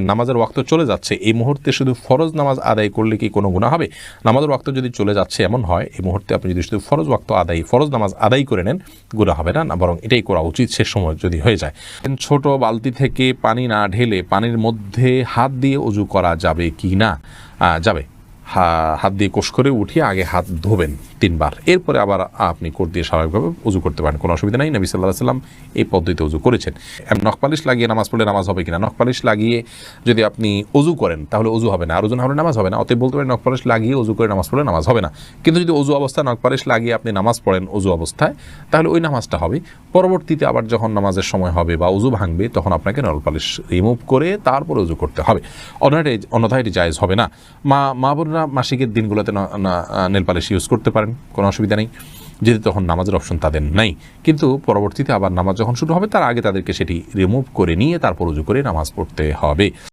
নামাজের ওয়াক্ত চলে যাচ্ছে। এই মুহূর্তে শুধু ফরজ নামাজ আদায় করলে কি কোনো গুণা হবে? নামাজের ওয়াক্ত যদি চলে যাচ্ছে, এমন হয়, এই মুহূর্তে আপনি যদি শুধু ফরজ ওয়াক্ত আদায়, ফরজ নামাজ আদায় করে নেন গুণা হবে না বরং এটাই করা উচিত সে সময় যদি হয়ে যায়। ছোট বালতি থেকে পানি না ঢেলে পানির মধ্যে হাত দিয়ে উজু করা যাবে কি না? যাবে। হাত দিয়ে কোষ করে উঠিয়ে আগে হাত ধোবেন। তিনবার। এরপরে আবার আপনি কোট দিয়ে স্বাভাবিকভাবে উজু করতে পারেন, কোনো অসুবিধা নেই। নবী সাল্লাহ সাল্লাম এই পদ্ধতিতে উজু করেছেন। নখপালিশ লাগিয়ে নামাজ পড়লে নামাজ হবে কিনা? নখপালিশ লাগিয়ে যদি আপনি উজু করেন, তাহলে উজু হবে না। আর ওজন হলে নামাজ হবে না। অতএব বলতে পারেন নখপালিশ লাগিয়ে উজু করে নামাজ পড়লে নামাজ হবে না। কিন্তু যদি উজু অবস্থায় নখপালিশ লাগিয়ে আপনি নামাজ পড়েন উজু অবস্থায়, তাহলে ওই নামাজটা হবে। পরবর্তীতে আবার যখন নামাজের সময় হবে বা উজু ভাঙবে, তখন আপনাকে নলপালিশ রিমুভ করে তারপরে উজু করতে হবে। অন্যথায় অন্যথায় এটি জায়েজ হবে না। মা মা বোনরা মাসিকের দিনগুলোতে নেল পালিশ ইউজ করতে পারেন। কোনো অসুবিধা নেই। যদি তখন নামাজের অপশন তাদের নাই। কিন্তু পরবর্তীতে আবার নামাজ যখন শুরু হবে, তার আগে তাদেরকে সেটি রিমুভ করে নিয়ে তারপর উজু করে নামাজ পড়তে হবে।